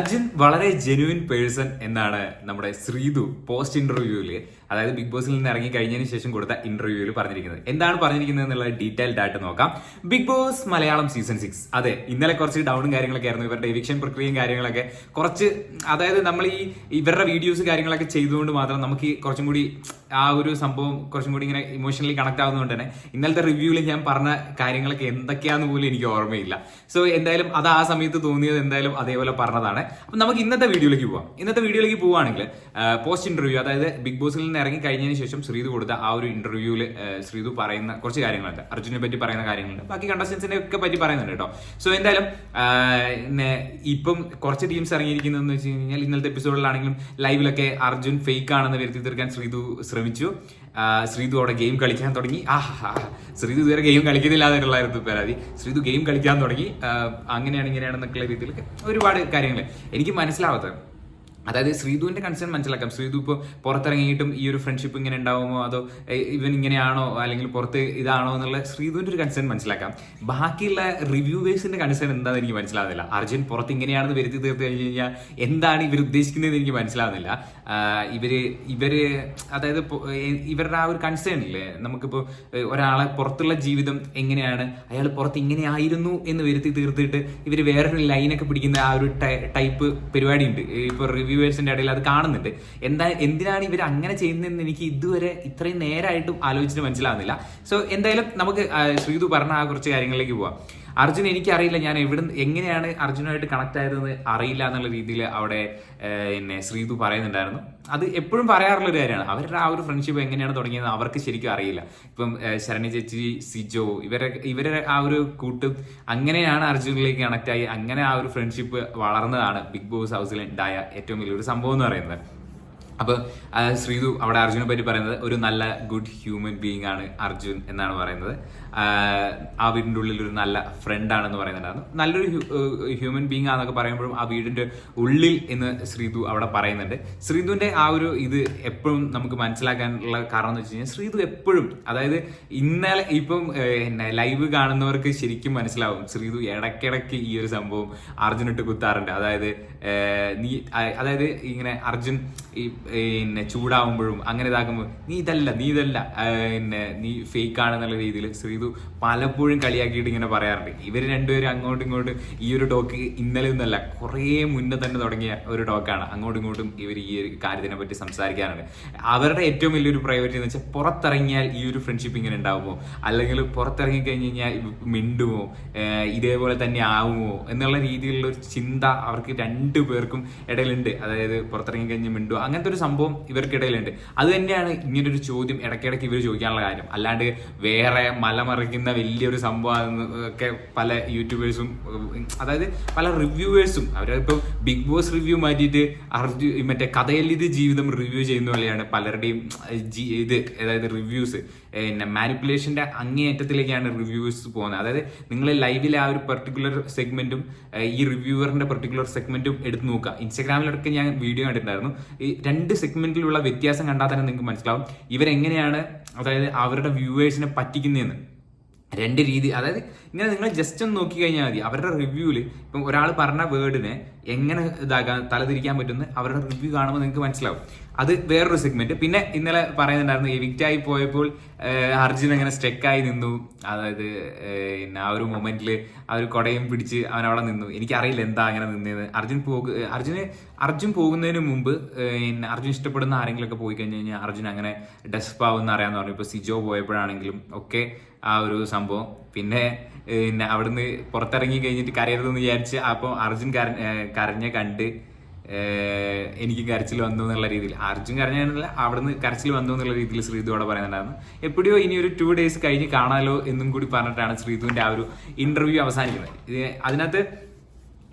അർജുൻ വളരെ genuine person എന്നാണ് നമ്മുടെ ശ്രീതു പോസ്റ്റ് ഇന്റർവ്യൂവിൽ അതായത് ബിഗ് ബോസിൽ നിന്ന് ഇറങ്ങി കഴിഞ്ഞതിന് ശേഷം കൊടുത്ത ഇന്റർവ്യൂവിൽ പറഞ്ഞിരിക്കുന്നത്. എന്താണ് പറഞ്ഞിരിക്കുന്നത് എന്നുള്ള ഡീറ്റെയിൽഡ് ആയിട്ട് നോക്കാം. Big boss Malayalam season six അതെ ഇന്നലെ കുറച്ച് ഡൗണും കാര്യങ്ങളൊക്കെ ആയിരുന്നു ഇവരുടെ എവിക്ഷൻ പ്രക്രിയയും കാര്യങ്ങളൊക്കെ കുറച്ച് അതായത് നമ്മൾ ഈ ഇവരുടെ വീഡിയോസ് കാര്യങ്ങളൊക്കെ ചെയ്തുകൊണ്ട് മാത്രം നമുക്ക് കുറച്ചും കൂടി ആ ഒരു സംഭവം കുറച്ചും കൂടി ഇങ്ങനെ ഇമോഷണലി കണക്ട് ആവുന്നതുകൊണ്ട് തന്നെ ഇന്നലത്തെ റിവ്യൂവിൽ ഞാൻ പറഞ്ഞ കാര്യങ്ങളൊക്കെ എന്തൊക്കെയാന്ന് പോലും എനിക്ക് ഓർമ്മയില്ല. സോ എന്തായാലും അത് ആ സമയത്ത് തോന്നിയത് എന്തായാലും അതേപോലെ പറഞ്ഞതാണ്. അപ്പൊ നമുക്ക് ഇന്നത്തെ വീഡിയോയിലേക്ക് പോവാം. ഇന്നത്തെ വീഡിയോയിലേക്ക് പോവുകയാണെങ്കിൽ പോസ്റ്റ് ഇന്റർവ്യൂ അതായത് ബിഗ് ബോസിൽ നിന്ന് ഇറങ്ങി കഴിഞ്ഞതിന് ശേഷം ശ്രീതു കൊടുത്ത ആ ഒരു ഇന്റർവ്യൂവിൽ ശ്രീതു പറയുന്ന കുറച്ച് കാര്യങ്ങളുണ്ട്. അർജുനെ പറ്റി പറയുന്ന കാര്യങ്ങളുണ്ട്. ബാക്കി കണ്ടസ്റ്റൻസിനെ ഒക്കെ പറ്റി പറയുന്നുണ്ട് കേട്ടോ. സോ എന്തായാലും ഇപ്പം കുറച്ച് ടീംസ് ഇറങ്ങിയിരിക്കുന്നതെന്ന് വെച്ച് കഴിഞ്ഞാൽ ഇന്നലത്തെ എപ്പിസോഡിലാണെങ്കിലും ലൈവിലൊക്കെ അർജുൻ ഫേക്ക് ആണെന്ന് വരുത്തി തീർക്കാൻ ശ്രീതു ശ്രമിച്ചു. ശ്രീതു അവിടെ ഗെയിം കളിക്കാൻ തുടങ്ങി. ആ ശ്രീതു ഇതുവരെ ഗെയിം കളിക്കുന്നില്ല എന്നുള്ളായിരുന്നു പരാതി. ശ്രീതു ഗെയിം കളിക്കാൻ തുടങ്ങി. അങ്ങനെയാണ് ഇങ്ങനെയാണെന്നൊക്കെയുള്ള രീതിയിൽ ഒരുപാട് കാര്യങ്ങൾ എനിക്ക് മനസ്സിലാവാത്തത്. അതായത് ശ്രീധുവിന്റെ കൺസേൺ മനസ്സിലാക്കാം. ശ്രീധു ഇപ്പോൾ പുറത്തിറങ്ങിയിട്ടും ഈ ഒരു ഫ്രണ്ട്ഷിപ്പ് ഇങ്ങനെ ഉണ്ടാവുമോ? അതോ ഇവൻ ഇങ്ങനെയാണോ? അല്ലെങ്കിൽ പുറത്ത് ഇതാണോ എന്നുള്ള ശ്രീധുവിന്റെ ഒരു കൺസേൺ മനസ്സിലാക്കാം. ബാക്കിയുള്ള റിവ്യൂവേഴ്സിന്റെ കൺസേൺ എന്താണെന്ന് എനിക്ക് മനസ്സിലാവുന്നില്ല. അർജുൻ പുറത്ത് ഇങ്ങനെയാണെന്ന് വരുത്തി തീർത്ത് കഴിഞ്ഞ് കഴിഞ്ഞാൽ എന്താണ് ഇവർ ഉദ്ദേശിക്കുന്നത് എനിക്ക് മനസ്സിലാവുന്നില്ല. ഇവർ ഇവർ അതായത് ഇവരുടെ ആ ഒരു കൺസേൺ ഇല്ലേ? നമുക്കിപ്പോൾ ഒരാളെ പുറത്തുള്ള ജീവിതം എങ്ങനെയാണ്? അയാൾ പുറത്ത് ഇങ്ങനെയായിരുന്നു എന്ന് വരുത്തി തീർത്തിട്ട് ഇവർ വേറൊരു ലൈനൊക്കെ പിടിക്കുന്ന ആ ഒരു ടൈപ്പ് പരിപാടി ഉണ്ട് ഇപ്പൊ റിവ്യൂവേഴ്സിന്റെ ഇടയിൽ അത് കാണുന്നുണ്ട്. എന്താ എന്തിനാണ് ഇവർ അങ്ങനെ ചെയ്യുന്നതെന്ന് എനിക്ക് ഇതുവരെ ഇത്രയും നേരമായിട്ടും ആലോചിച്ചിട്ട് മനസ്സിലാവുന്നില്ല. സോ എന്തായാലും നമുക്ക് ശ്രീതു പറഞ്ഞ ആ കുറച്ച് കാര്യങ്ങളിലേക്ക് പോവാം. അർജുൻ എനിക്കറിയില്ല ഞാൻ എവിടെ എങ്ങനെയാണ് അർജുനുമായിട്ട് കണക്ട് ആയതെന്ന് അറിയില്ല എന്നുള്ള രീതിയിൽ അവിടെ എന്നെ ശ്രീതു പറയുന്നുണ്ടായിരുന്നു. അത് എപ്പോഴും പറയാറുള്ള ഒരു കാര്യമാണ്. അവരുടെ ആ ഒരു ഫ്രണ്ട്ഷിപ്പ് എങ്ങനെയാണ് തുടങ്ങിയത് അവർക്ക് ശരിക്കും അറിയില്ല. ഇപ്പം ശരണി ചേച്ചി സിജോ ഇവരെ ഇവരെ ആ ഒരു കൂട്ടും അങ്ങനെയാണ് അർജുനിലേക്ക് കണക്റ്റായി അങ്ങനെ ആ ഒരു ഫ്രണ്ട്ഷിപ്പ് വളർന്നതാണ് ബിഗ് ബോസ് ഹൗസിൽ ഉണ്ടായ ഏറ്റവും വലിയൊരു സംഭവം എന്ന് പറയുന്നത്. അപ്പൊ ആ, ശ്രീതു അവിടെ അർജുനെ പറ്റി പറയുന്നത് ഒരു നല്ല ഗുഡ് ഹ്യൂമൻ ബീയിങ് ആണ് അർജുൻ എന്നാണ് പറയുന്നത്. ആ, വീടിന്റെ ഉള്ളിൽ ഒരു നല്ല ഫ്രണ്ട് ആണെന്ന് പറയുന്നുണ്ടായിരുന്നു. നല്ലൊരു ഹ്യൂമൻ ബീങ് ആണെന്നൊക്കെ പറയുമ്പോഴും ആ വീടിന്റെ ഉള്ളിൽ എന്ന് ശ്രീതു അവിടെ പറയുന്നുണ്ട്. ശ്രീതുവിന്റെ ആ ഒരു ഇത് എപ്പോഴും നമുക്ക് മനസ്സിലാക്കാനുള്ള കാരണം എന്ന് വെച്ച് കഴിഞ്ഞാൽ ശ്രീതു എപ്പോഴും അതായത് ഇന്നലെ ഇപ്പം ലൈവ് കാണുന്നവർക്ക് ശരിക്കും മനസ്സിലാവും. ശ്രീതു ഇടയ്ക്കിടയ്ക്ക് ഈ ഒരു സംഭവം അർജുനിട്ട് കുത്താറുണ്ട്. അതായത് നീ അതായത് ഇങ്ങനെ അർജുൻ ഈ പിന്നെ ചൂടാവുമ്പോഴും അങ്ങനെ ഇതാക്കുമ്പോൾ നീ ഇതല്ല നീ ഇതല്ല പിന്നെ നീ ഫേക്ക് ആണെന്നുള്ള രീതിയിൽ ശ്രീതു പലപ്പോഴും കളിയാക്കിയിട്ട് ഇങ്ങനെ പറയാറുണ്ട്. ഇവർ രണ്ടുപേരും അങ്ങോട്ടും ഇങ്ങോട്ടും ഈ ഒരു ടോക്ക് ഇന്നലെ ഒന്നല്ല കുറേ മുന്നേ തന്നെ തുടങ്ങിയ ഒരു ടോക്കാണ്. അങ്ങോട്ടും ഇങ്ങോട്ടും ഇവർ ഈ ഒരു കാര്യത്തിനെ പറ്റി സംസാരിക്കാറുണ്ട്. അവരുടെ ഏറ്റവും വലിയൊരു പ്രയോറിറ്റി എന്ന് വെച്ചാൽ പുറത്തിറങ്ങിയാൽ ഈ ഒരു ഫ്രണ്ട്ഷിപ്പ് ഇങ്ങനെ ഉണ്ടാവുമോ? അല്ലെങ്കിൽ പുറത്തിറങ്ങി കഴിഞ്ഞ് കഴിഞ്ഞാൽ മിണ്ടുമോ? ഇതേപോലെ തന്നെ ആവുമോ? എന്നുള്ള രീതിയിലുള്ള ഒരു ചിന്ത അവർക്ക് രണ്ടു പേർക്കും ഇടയിലുണ്ട്. അതായത് പുറത്തിറങ്ങി കഴിഞ്ഞ് മിണ്ടുമോ? അങ്ങനത്തെ ഒരു സംഭവം ഇവർക്കിടയിലുണ്ട്. അത് തന്നെയാണ് ഇങ്ങനൊരു ചോദ്യം ഇടയ്ക്കിടയ്ക്ക് ഇവർ ചോദിക്കാനുള്ള കാര്യം. അല്ലാണ്ട് വേറെ മലമറിക്കുന്ന വലിയൊരു സംഭവം ഒക്കെ പല യൂട്യൂബേഴ്സും അതായത് പല റിവ്യൂവേഴ്സും അവരിപ്പോൾ ബിഗ് ബോസ് റിവ്യൂ മാറ്റിയിട്ട് അർജു മറ്റേ കഥയല്ലിത് ജീവിതം റിവ്യൂ ചെയ്യുന്ന പോലെയാണ് പലരുടെയും ഇത് അതായത് റിവ്യൂസ്. പിന്നെ മാനിപ്പുലേഷന്റെ അങ്ങേയറ്റത്തിലേക്കാണ് റിവ്യൂസ് പോകുന്നത്. അതായത് നിങ്ങൾ ലൈവിലെ ആ ഒരു പെർട്ടിക്കുലർ സെഗ്മെന്റും ഈ റിവ്യൂവറിന്റെ പെർട്ടിക്കുലർ സെഗ്മെന്റും എടുത്ത് നോക്കുക. ഇൻസ്റ്റാഗ്രാമിലൊക്കെ ഞാൻ വീഡിയോ കണ്ടിട്ടുണ്ടായിരുന്നു. ഈ രണ്ട് സെഗ്മെന്റിലുള്ള വ്യത്യാസം കണ്ടാൽ തന്നെ നിങ്ങൾക്ക് മനസ്സിലാവും. ഇവരെങ്ങനെയാണ് അതായത് അവരുടെ വ്യൂവേഴ്സിനെ പറ്റിക്കുന്നതെന്ന്. രണ്ട് രീതി അതായത് ഇങ്ങനെ നിങ്ങൾ ജസ്റ്റ് ഒന്ന് നോക്കി കഴിഞ്ഞാൽ മതി. അവരുടെ റിവ്യൂവിൽ ഇപ്പം ഒരാൾ പറഞ്ഞ വേർഡിനെ എങ്ങനെ ഇതാക്കാൻ തലതിരിക്കാൻ പറ്റുന്ന അവരുടെ റിവ്യൂ കാണുമ്പോൾ നിങ്ങൾക്ക് മനസ്സിലാവും. അത് വേറൊരു സെഗ്മെന്റ് പിന്നെ ഇന്നലെ പറയുന്നുണ്ടായിരുന്നു എവിക്റ്റ് ആയി പോയപ്പോൾ അർജുൻ അങ്ങനെ സ്റ്റെക്കായി നിന്നു. അതായത് പിന്നെ ആ ഒരു മൊമെന്റിൽ ആ ഒരു കൊടയും പിടിച്ച് അവൻ അവിടെ നിന്നു. എനിക്കറിയില്ല എന്താ അങ്ങനെ നിന്നത് അർജുൻ പോകു അർജുന് അർജുൻ പോകുന്നതിന് മുമ്പ് അർജുൻ ഇഷ്ടപ്പെടുന്ന ആരെങ്കിലുമൊക്കെ പോയി കഴിഞ്ഞു കഴിഞ്ഞാൽ അർജുൻ അങ്ങനെ ഡെസ്പാവെന്ന് അറിയാമെന്ന് പറഞ്ഞു. ഇപ്പൊ സിജോ പോയപ്പോഴാണെങ്കിലും ഒക്കെ ആ ഒരു സംഭവം. പിന്നെ പിന്നെ അവിടുന്ന് പുറത്തിറങ്ങി കഴിഞ്ഞിട്ട് കരയരുതെന്ന് വിചാരിച്ച് അപ്പോൾ അർജുൻ കര കരഞ്ഞ കണ്ട് എനിക്ക് കരച്ചിൽ വന്നു എന്നുള്ള രീതിയിൽ. അർജുൻ കരഞ്ഞല്ല അവിടുന്ന് കരച്ചിൽ വന്നു എന്നുള്ള രീതിയിൽ ശ്രീതു അവിടെ പറയുന്നുണ്ടായിരുന്നു. എപ്പോഴോ ഇനി ഒരു ടു ഡേയ്സ് കഴിഞ്ഞ് കാണാലോ എന്നും കൂടി പറഞ്ഞിട്ടാണ് ശ്രീതുവിന്റെ ആ ഒരു ഇന്റർവ്യൂ അവസാനിക്കുന്നത്. അതിനകത്ത്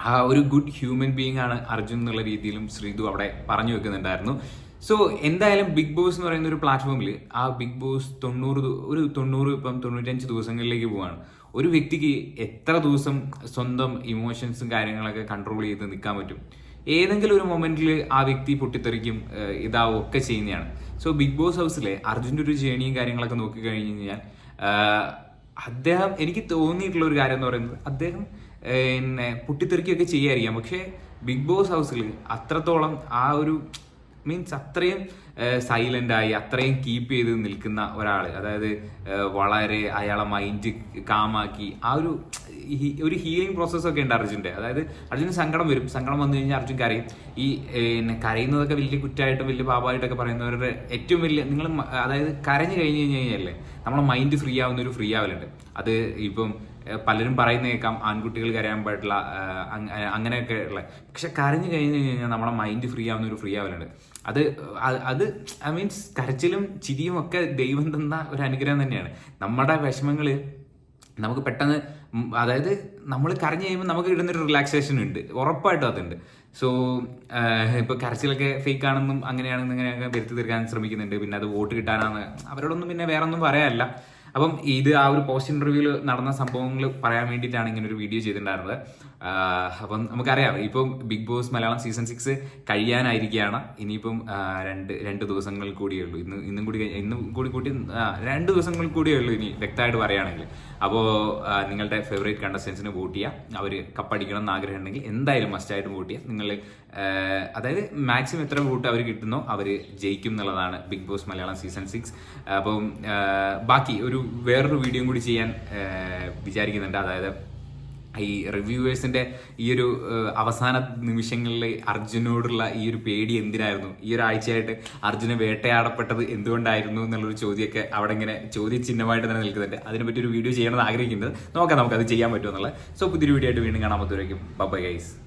ആ ഒരു ഗുഡ് ഹ്യൂമൻ ബീങ് ആണ് അർജുൻ എന്നുള്ള രീതിയിലും ശ്രീതു അവിടെ പറഞ്ഞു വെക്കുന്നുണ്ടായിരുന്നു. സോ എന്തായാലും ബിഗ് ബോസ് എന്ന് പറയുന്ന ഒരു പ്ലാറ്റ്ഫോമിൽ ആ ബിഗ് ബോസ് തൊണ്ണൂറ് ഒരു തൊണ്ണൂറ് ഇപ്പം തൊണ്ണൂറ്റഞ്ച് ദിവസങ്ങളിലേക്ക് പോവാണ്. ഒരു വ്യക്തിക്ക് എത്ര ദിവസം സ്വന്തം ഇമോഷൻസും കാര്യങ്ങളൊക്കെ കൺട്രോൾ ചെയ്ത് നിൽക്കാൻ പറ്റും? ഏതെങ്കിലും ഒരു മൊമെന്റിൽ ആ വ്യക്തി പൊട്ടിത്തെറിക്കും ഇതാവും ഒക്കെ ചെയ്യുന്നതാണ്. സോ ബിഗ് ബോസ് ഹൗസിലെ അർജുന്റെ ഒരു ജേണിയും കാര്യങ്ങളൊക്കെ നോക്കി കഴിഞ്ഞ് കഴിഞ്ഞാൽ അദ്ദേഹം എനിക്ക് തോന്നിയിട്ടുള്ള ഒരു കാര്യം എന്ന് പറയുന്നത് അദ്ദേഹം പിന്നെ പൊട്ടിത്തെറിക്കുകയൊക്കെ ചെയ്യായിരിക്കാം. പക്ഷേ ബിഗ് ബോസ് ഹൗസിൽ അത്രത്തോളം ആ ഒരു മീൻസ് അത്രയും സൈലന്റ് ആയി അത്രയും കീപ്പ് ചെയ്ത് നിൽക്കുന്ന ഒരാൾ അതായത് വളരെ അയാളെ മൈൻഡ് കാമാക്കി ആ ഒരു ഒരു ഹീലിംഗ് പ്രോസസ്സൊക്കെ ഉണ്ട് അർജുന്റെ. അതായത് അർജുന് സങ്കടം വരും. സങ്കടം വന്നു കഴിഞ്ഞാൽ അർജുൻ കരയും. ഈ കരയുന്നതൊക്കെ വലിയ കുറ്റമായിട്ടും വലിയ പാപമായിട്ടൊക്കെ പറയുന്നവരുടെ ഏറ്റവും വലിയ നിങ്ങൾ അതായത് കരഞ്ഞു കഴിഞ്ഞ് കഴിഞ്ഞ് കഴിഞ്ഞാലേ നമ്മളെ മൈൻഡ് ഫ്രീ ആവുന്ന ഒരു ഫ്രീ ആവലുണ്ട്. അത് ഇപ്പം പലരും പറയുന്ന കേൾക്കാം ആൺകുട്ടികൾ കരയാൻ പാടില്ല അങ്ങനെയൊക്കെ ഉള്ള. പക്ഷെ കരഞ്ഞു കഴിഞ്ഞ് കഴിഞ്ഞാൽ നമ്മുടെ മൈൻഡ് ഫ്രീ ആവുന്ന ഒരു ഫ്രീ ആവലുണ്ട് അത് അത് ഐ മീൻസ് കരച്ചിലും ചിരിയും ഒക്കെ ദൈവം തന്ന ഒരു അനുഗ്രഹം തന്നെയാണ്. നമ്മുടെ വിഷമങ്ങൾ നമുക്ക് പെട്ടെന്ന് അതായത് നമ്മൾ കരഞ്ഞു കഴിയുമ്പോൾ നമുക്ക് കിട്ടുന്നൊരു റിലാക്സേഷൻ ഉണ്ട്. ഉറപ്പായിട്ടും അതുണ്ട്. സോ ഇപ്പൊ കരച്ചിലൊക്കെ ഫേക്ക് ആണെന്നും അങ്ങനെയാണെന്നും ഇങ്ങനെയൊക്കെ വരുത്തി തീർക്കാൻ ശ്രമിക്കുന്നുണ്ട്. പിന്നെ അത് വോട്ട് കിട്ടാനാണ് അവരോടൊന്നും പിന്നെ വേറെ ഒന്നും പറയാനല്ല. അപ്പം ഇത് ആ ഒരു പോസ്റ്റ് ഇന്റർവ്യൂവിൽ നടന്ന സംഭവങ്ങൾ പറയാൻ വേണ്ടിയിട്ടാണ് ഇങ്ങനെ ഒരു വീഡിയോ ചെയ്തിട്ടുണ്ടായിരുന്നത്. അപ്പം നമുക്കറിയാം ഇപ്പം big boss Malayalam season six കഴിയാനായിരിക്കുകയാണ്. ഇനിയിപ്പം രണ്ട് രണ്ട് ദിവസങ്ങൾ കൂടിയേ ഉള്ളൂ. ഇന്ന് ഇന്നും കൂടി ഇന്നും കൂടി കൂട്ടി രണ്ട് ദിവസങ്ങൾ കൂടിയേ ഉള്ളൂ ഇനി വ്യക്തമായിട്ട് പറയുകയാണെങ്കിൽ. അപ്പോൾ നിങ്ങളുടെ ഫേവറേറ്റ് കണ്ടസ്റ്റൻസിന് വോട്ട് ചെയ്യുക. അവർ കപ്പടിക്കണം എന്ന് ആഗ്രഹം ഉണ്ടെങ്കിൽ എന്തായാലും മസ്റ്റായിട്ടും വോട്ട് ചെയ്യുക. നിങ്ങൾ അതായത് മാക്സിമം എത്ര വോട്ട് അവർ കിട്ടുന്നോ അവർ ജയിക്കും എന്നുള്ളതാണ് big boss Malayalam season six അപ്പം ബാക്കി ഒരു വേറൊരു വീഡിയോയും കൂടി ചെയ്യാൻ വിചാരിക്കുന്നുണ്ട്. അതായത് ഈ റിവ്യൂവേഴ്സിന്റെ ഈ ഒരു അവസാന നിമിഷങ്ങളിൽ അർജുനോടുള്ള ഈ ഒരു പേടി എന്തിനായിരുന്നു? ഈ ഒരു ആഴ്ചയായിട്ട് അർജുന വേട്ടയാടപ്പെട്ടത് എന്തുകൊണ്ടായിരുന്നു എന്നുള്ളൊരു ചോദ്യമൊക്കെ അവിടെ ഇങ്ങനെ ചോദ്യചിഹ്നമായിട്ട് തന്നെ നിൽക്കുന്നുണ്ട്. അതിനെപ്പറ്റി ഒരു വീഡിയോ ചെയ്യണമെന്ന് ആഗ്രഹിക്കുന്നത്. നോക്കാം നമുക്ക് അത് ചെയ്യാൻ പറ്റുമെന്നുള്ളത് സോ പുതിയൊരു വീഡിയോ ആയിട്ട് വീണ്ടും കാണാൻ പറ്റുമായിരിക്കും ബൈ ഗൈസ്